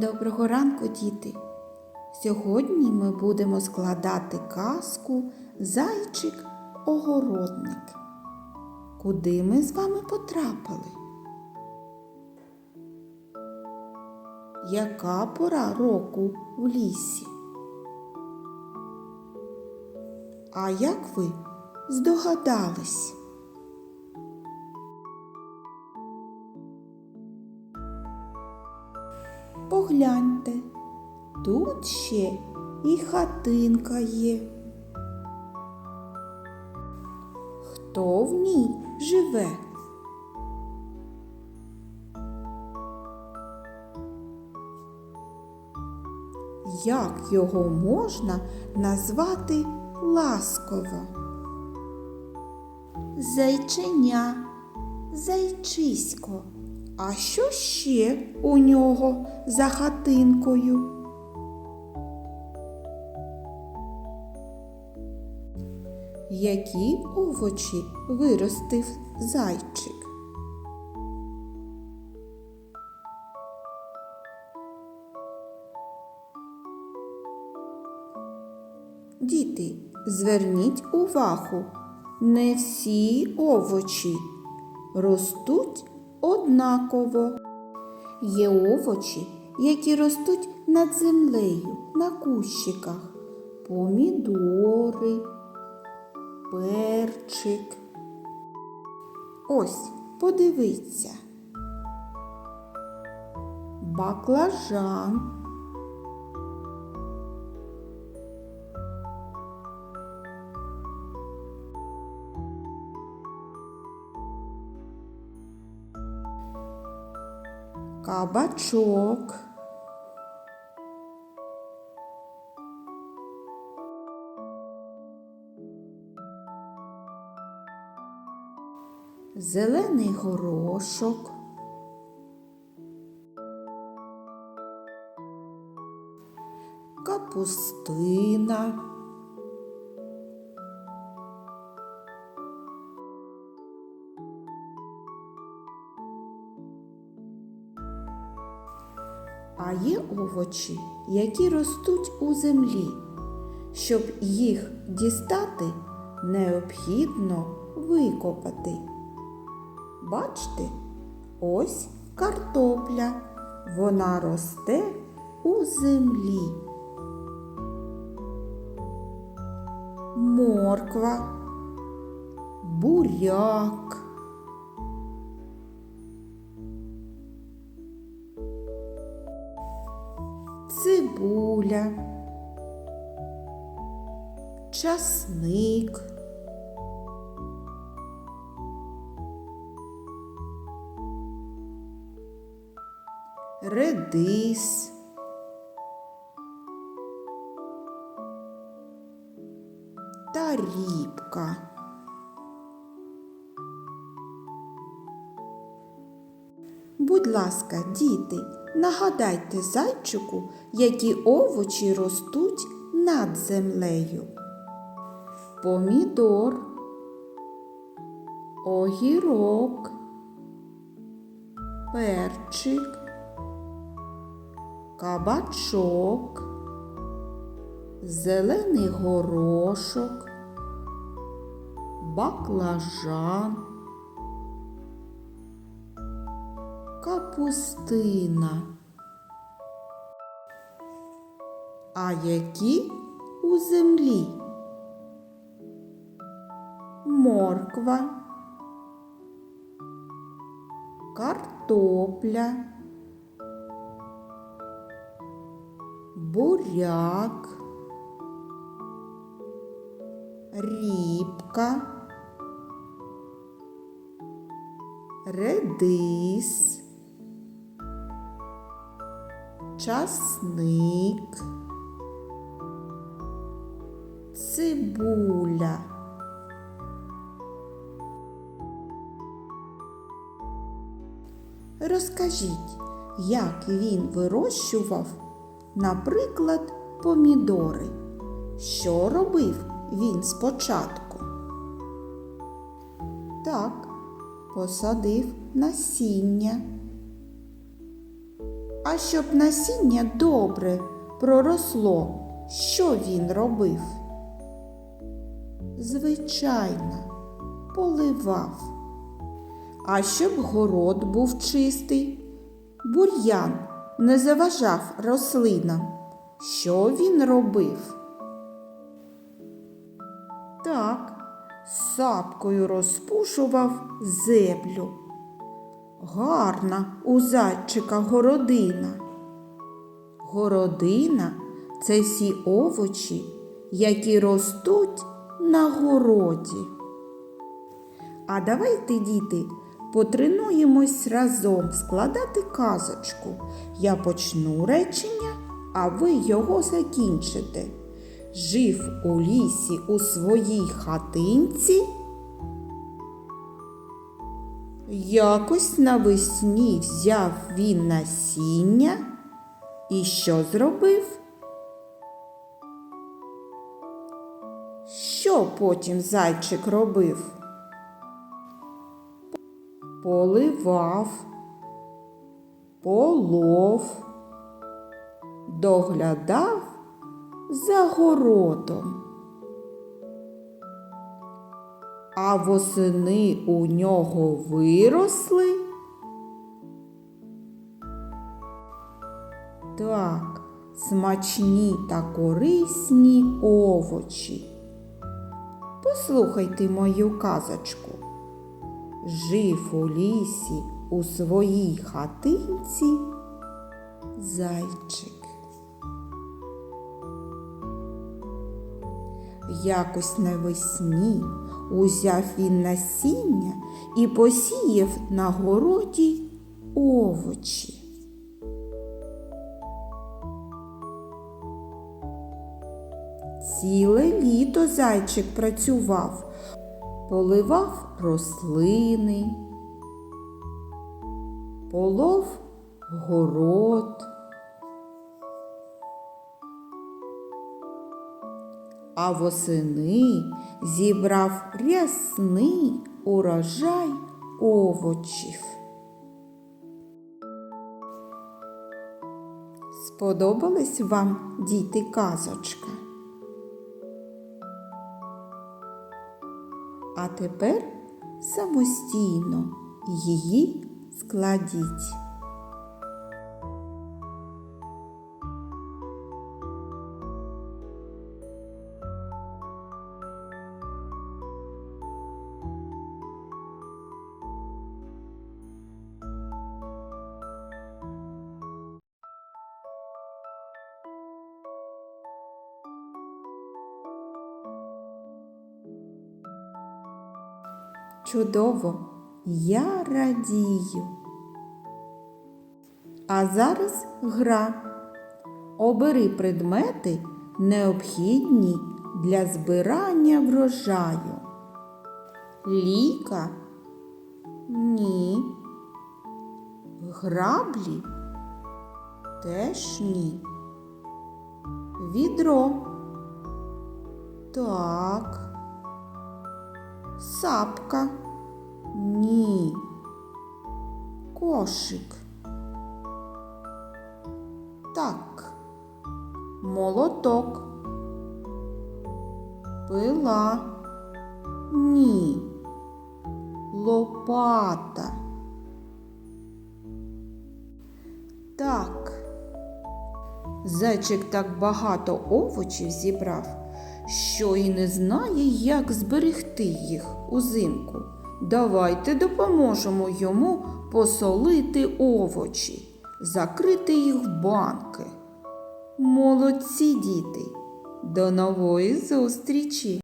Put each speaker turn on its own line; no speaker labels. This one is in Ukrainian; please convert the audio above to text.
Доброго ранку, діти! Сьогодні ми будемо складати казку Зайчик-огородник. Куди ми з вами потрапили? Яка пора року в лісі? А як ви здогадались? Погляньте, тут ще і хатинка є. Хто в ній живе? Як його можна назвати ласково? Зайченя, зайчисько. А що ще у нього за хатинкою? Які овочі виростив зайчик? Діти, зверніть увагу, не всі овочі ростуть однаково. Є овочі, які ростуть над землею на кущиках, помідори, перчик. Ось, подивіться. Баклажан. Кабачок. Зелений горошок. Капустина. А є овочі, які ростуть у землі. Щоб їх дістати, необхідно викопати. Бачите, ось картопля. Вона росте у землі. Морква, буряк. Цибуля, часник, редис, та рібка. Ласка, діти, нагадайте зайчику, які овочі ростуть над землею. Помідор, огірок, перчик, кабачок, зелений горошок, баклажан. Капустина. А які у землі? Морква, картопля, буряк, рібка, редис часник, цибуля. Розкажіть, як він вирощував, наприклад, помідори. Що робив він спочатку? Так, посадив насіння А щоб насіння добре проросло, що він робив? Звичайно, поливав. А щоб город був чистий, бур'ян не заважав рослинам. Що він робив? Так, сапкою розпушував землю. Гарна у зайчика городина. Городина це всі овочі, які ростуть на городі. А давайте, діти, потренуємось разом складати казочку. Я почну речення, а ви його закінчите. Жив у лісі у своїй хатинці. Якось навесні взяв він насіння і що зробив? Що потім зайчик робив? Поливав, полов, доглядав за городом. А восени у нього виросли. Так, смачні та корисні овочі. Послухайте мою казочку. Жив у лісі у своїй хатинці зайчик. Якось навесні узяв він насіння і посіяв на городі овочі. Ціле літо зайчик працював, поливав рослини, полов город. А восени зібрав рясний урожай овочів. Сподобалась вам, діти, казочка? А тепер самостійно її складіть. Чудово, я радію. А зараз гра. Обери предмети, необхідні для збирання врожаю. Ліка? Ні. Граблі? Теж ні. Відро? Так. Сапка? Ні. Кошик. Так. Молоток. Пила. Ні. Лопата. Так. Зайчик так багато овочів зібрав, що і не знає, як зберегти їх узимку. Давайте допоможемо йому посолити овочі, закрити їх в банки. Молодці діти! До нової зустрічі!